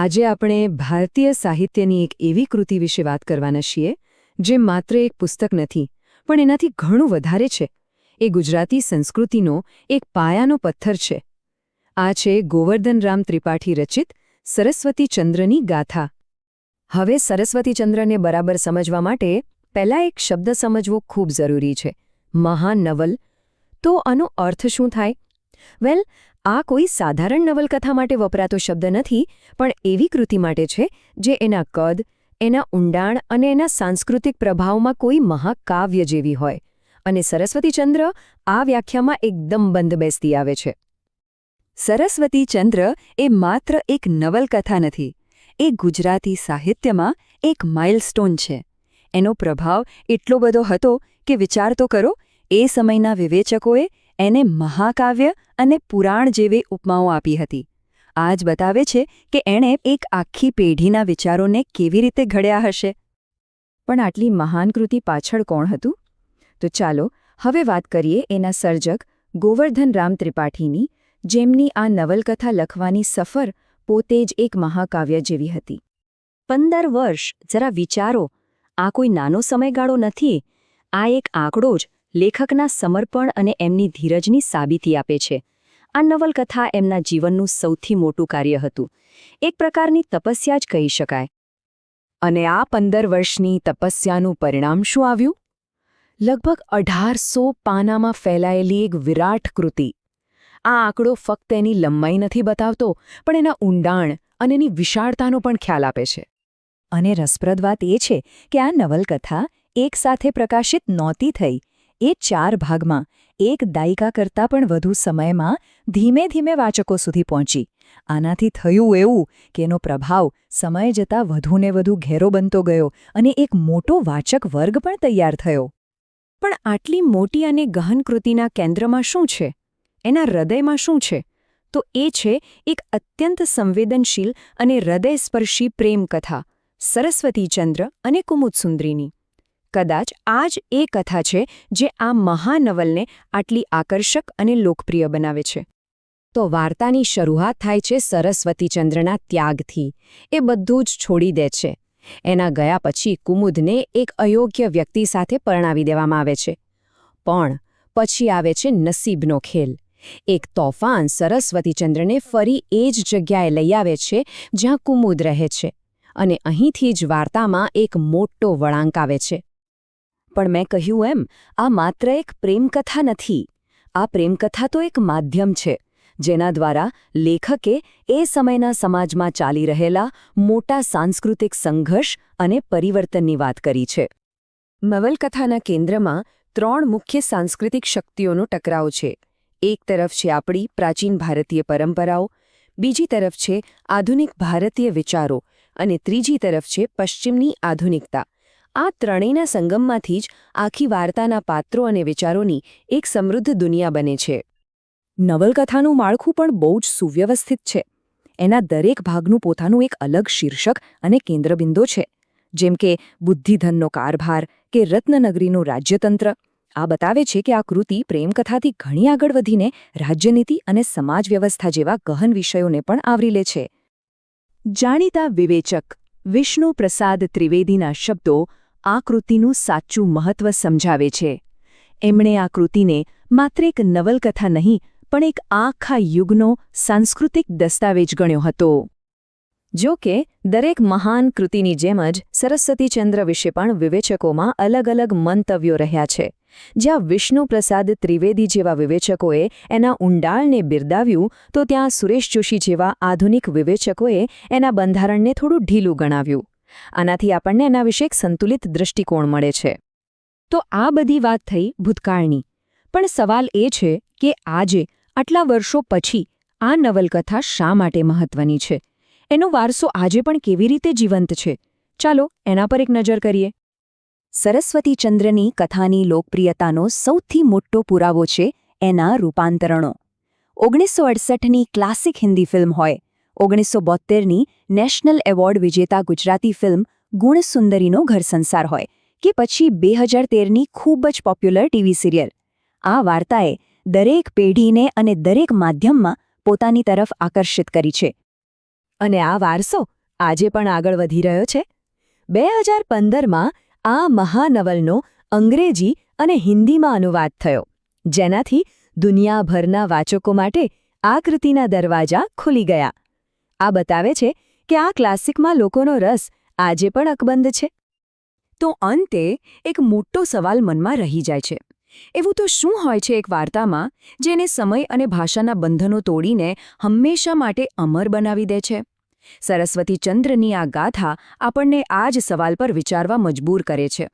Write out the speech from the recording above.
આજે આપણે ભારતીય સાહિત્યની એક એવી કૃતિ વિશે વાત કરવાના છીએ, જે માત્ર એક પુસ્તક નથી, પણ એનાથી ઘણું વધારે છે. એ ગુજરાતી સંસ્કૃતિનો એક પાયાનો પથ્થર છે. આ છે ગોવર્ધનરામ ત્રિપાઠી રચિત સરસ્વતીચંદ્રની ગાથા. હવે સરસ્વતીચંદ્રને બરાબર સમજવા માટે પહેલાં એક શબ્દ સમજવો ખૂબ જરૂરી છે. મહાનવલ. તો આનો અર્થ શું થાય? વેલ આ કોઈ સાધારણ નવલકથા માટે વપરાતો શબ્દ નથી, પણ એવી કૃતિ માટે છે, જે એના કદ, એના ઊંડાણ અને એના સાંસ્કૃતિક પ્રભાવમાં કોઈ મહાકાવ્ય જેવી હોય. અને સરસ્વતીચંદ્ર આ વ્યાખ્યામાં એકદમ બંધ બેસતી આવે છે. સરસ્વતીચંદ્ર એ માત્ર એક નવલકથા નથી, એ ગુજરાતી સાહિત્યમાં એક માઇલસ્ટોન છે. એનો પ્રભાવ એટલો બધો હતો કે વિચાર તો કરો, એ સમયના વિવેચકોએ એને મહાકાવ્ય અને પુરાણ જેવી ઉપમાઓ આપી હતી. આ જ બતાવે છે કે એણે એક આખી પેઢીના વિચારોને કેવી રીતે ઘડ્યા હશે. પણ આટલી મહાન કૃતિ પાછળ કોણ હતું? તો ચાલો, હવે વાત કરીએ એના સર્જક ગોવર્ધન રામ ત્રિપાઠીની, જેમની આ નવલકથા લખવાની સફર પોતે જ એક મહાકાવ્ય જેવી હતી. પંદર વર્ષ, જરા વિચારો, આ કોઈ નાનો સમયગાળો નથી, આ એક આંકડો જ લેખકના સમર્પણ અને એમની ધીરજની સાબિતી આપે છે. આ નવલકથા એમના જીવનનું સૌથી મોટું કાર્ય હતું. એક પ્રકારની તપસ્યા જ કહી શકાય. અને આ પંદર વર્ષની તપસ્યાનું પરિણામ શું આવ્યું? લગભગ અઢારસો પાનામાં ફેલાયેલી એક વિરાટ કૃતિ. આ આંકડો ફક્ત એની લંબાઈ નથી બતાવતો, પણ એના ઊંડાણ અને એની વિશાળતાનો પણ ખ્યાલ આપે છે. અને રસપ્રદ વાત એ છે કે આ નવલકથા એકસાથે પ્રકાશિત નહોતી થઈ એ ચાર ભાગમાં, એક દાયકા કરતાં પણ વધુ સમયમાં ધીમે ધીમે વાચકો સુધી પહોંચી. આનાથી થયું એવું કે એનો પ્રભાવ સમય જતાં વધુને વધુ ઘેરો બનતો ગયો અને એક મોટો વાચક વર્ગ પણ તૈયાર થયો. પણ આટલી મોટી અને ગહન કૃતિના કેન્દ્રમાં શું છે? એના હૃદયમાં શું છે? તો એ છે એક અત્યંત સંવેદનશીલ અને હૃદયસ્પર્શી પ્રેમકથા સરસ્વતીચંદ્ર અને કુમુદસુંદરીની. કદાચ આ જ એ કથા છે જે આ મહાનવલને આટલી આકર્ષક અને લોકપ્રિય બનાવે છે. તો વાર્તાની શરૂઆત થાય છે સરસ્વતીચંદ્રના ત્યાગથી. એ બધું જ છોડી દે છે. એના ગયા પછી કુમુદને એક અયોગ્ય વ્યક્તિ સાથે પરણાવી દેવામાં આવે છે. પણ પછી આવે છે નસીબનો ખેલ. એક તોફાન સરસ્વતીચંદ્રને ફરી એ જ જગ્યાએ લઈ આવે છે જ્યાં કુમુદ રહે છે. અને અહીંથી જ વાર્તામાં એક મોટો વળાંક આવે છે. પણ મેં કહ્યું એમ, આ માત્ર એક પ્રેમકથા નથી. આ પ્રેમકથા તો એક માધ્યમ છે, જેના દ્વારા લેખકે એ સમયના સમાજમાં ચાલી રહેલા મોટા સાંસ્કૃતિક સંઘર્ષ અને પરિવર્તનની વાત કરી છે. નવલકથાના કેન્દ્રમાં ત્રણ મુખ્ય સાંસ્કૃતિક શક્તિઓનો ટકરાવ છે. એક તરફ છે આપણી પ્રાચીન ભારતીય પરંપરાઓ, બીજી તરફ છે આધુનિક ભારતીય વિચારો અને ત્રીજી તરફ છે પશ્ચિમની આધુનિકતા. આ ત્રણેયના સંગમમાંથી જ આખી વાર્તાના પાત્રો અને વિચારોની એક સમૃદ્ધ દુનિયા બને છે. નવલકથાનું માળખું પણ બહુ જ સુવ્યવસ્થિત છે. એના દરેક ભાગનું પોતાનું એક અલગ શીર્ષક અને કેન્દ્રબિંદુ છે. જેમ કે બુદ્ધિધનનો કારભાર કે રત્નનગરીનું રાજ્યતંત્ર. આ બતાવે છે કે આ કૃતિ પ્રેમકથાથી ઘણી આગળ વધીને રાજ્યનીતિ અને સમાજ વ્યવસ્થા જેવા ગહન વિષયોને પણ આવરી લે છે. જાણીતા વિવેચક વિષ્ણુ પ્રસાદ ત્રિવેદીના શબ્દો આ કૃતિનું સાચું મહત્વ સમજાવે છે. એમણે આ કૃતિને માત્ર એક નવલકથા નહીં, પણ એક આખા યુગનો સાંસ્કૃતિક દસ્તાવેજ ગણ્યો હતો. જો કે, દરેક મહાન કૃતિની જેમ જ સરસ્વતીચંદ્ર વિશે પણ વિવેચકોમાં અલગ અલગ મંતવ્યો રહ્યા છે. જ્યાં વિષ્ણુપ્રસાદ ત્રિવેદી જેવા વિવેચકોએ એના ઊંડાણને બિરદાવ્યું, તો ત્યાં સુરેશ જોશી જેવા આધુનિક વિવેચકોએ એના બંધારણને થોડું ઢીલું ગણાવ્યું. આનાથી આપણને એના વિશે એક સંતુલિત દૃષ્ટિકોણ મળે છે. તો આ બધી વાત થઈ ભૂતકાળની. પણ સવાલ એ છે કે આજે, આટલા વર્ષો પછી, આ નવલકથા શા માટે મહત્વની છે? એનો વારસો આજે પણ કેવી રીતે જીવંત છે? ચાલો એના પર એક નજર કરીએ. સરસ્વતીચંદ્રની કથાની લોકપ્રિયતાનો સૌથી મોટો પુરાવો છે એના રૂપાંતરણો. ઓગણીસો અડસઠની ક્લાસિક હિન્દી ફિલ્મ હોય, ઓગણીસો બોત્તેરની નેશનલ એવોર્ડ વિજેતા ગુજરાતી ફિલ્મ ગુણસુંદરીનો ઘરસંસાર હોય, કે પછી બે હજાર તેરની ખૂબ જ પોપ્યુલર ટીવી સિરિયલ. આ વાર્તાએ દરેક પેઢીને અને દરેક માધ્યમમાં પોતાની તરફ આકર્ષિત કરી છે. અને આ વારસો આજે પણ આગળ વધી રહ્યો છે. બે હજાર પંદરમાં આ મહાનવલનો અંગ્રેજી અને હિન્દીમાં અનુવાદ થયો, જેનાથી દુનિયાભરના વાચકો માટે આ કૃતિના દરવાજા ખુલી ગયા. આ બતાવે છે કે આ ક્લાસિકમાં લોકોનો રસ આજે પણ અકબંધ છે. તો અંતે એક મોટો સવાલ મનમાં રહી જાય છે. એવું તો શું હોય છે એક વાર્તામાં, જેને સમય અને ભાષાના બંધનો તોડીને હંમેશા માટે અમર બનાવી દે છે? સરસ્વતી ચંદ્રની આ ગાથા આપણને આ જ સવાલ પર વિચારવા મજબૂર કરે છે.